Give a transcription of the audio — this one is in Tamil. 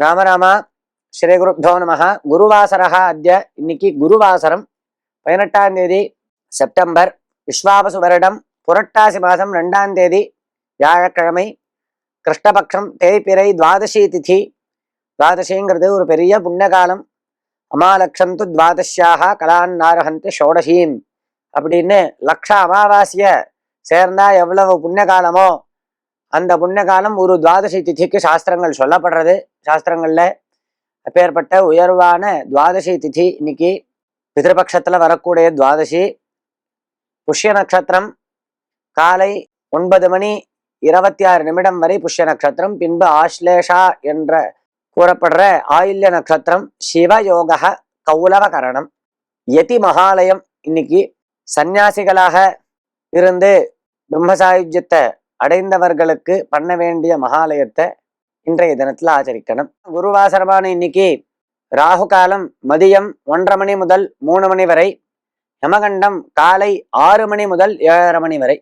ராம ராமா ஸ்ரீ குருப்தோ நமஹ குருவாசரஹ அத்திய இன்னைக்கு குருவாசரம் பதினெட்டாம் தேதி செப்டம்பர் விஸ்வாபசு வருடம் புரட்டாசி மாதம் ரெண்டாம் தேதி வியாழக்கிழமை। கிருஷ்ணபக்ஷம் தேய்பிறை துவாதசி திதி துவாதசிங்கிறது ஒரு பெரிய புண்ணியகாலம்। அமாலக்ஷம் து துவாதசியாக கலான் நாரகந்து ஷோடசீம் அப்படின்னு லக்ஷ அமாவாசிய சேர்ந்தா எவ்வளவு புண்ணியகாலமோ அந்த புண்ணியகாலம் ஒரு துவாதசி திதிக்கு சாஸ்திரங்கள் சொல்லப்படுறது. சாஸ்திரங்களில் அப்பேற்பட்ட உயர்வான துவாதசி திதி இன்னைக்கு பிதிருபக்ஷத்துல வரக்கூடிய துவாதசி. புஷ்ய நட்சத்திரம் காலை ஒன்பது மணி இருபத்தி ஆறு நிமிடம் வரை புஷ்ய நட்சத்திரம். பின்பு ஆஸ்லேஷா என்ற கூறப்படுற ஆயில்ய நட்சத்திரம். சிவயோக கௌலவகரணம். யதி மகாலயம் இன்னைக்கு சந்நியாசிகளாக இருந்து பிரம்மசாயுஜ்யத்தை அடைந்தவர்களுக்கு பண்ண வேண்டிய மகாலயத்தை இன்றைய தினத்துல ஆச்சரிக்கணும். குருவாசரமான இன்னைக்கு ராகு காலம் மதியம் ஒன்றரை மணி முதல் மூணு மணி வரை யமகண்டம் காலை ஆறு மணி முதல் ஏழரை மணி வரை.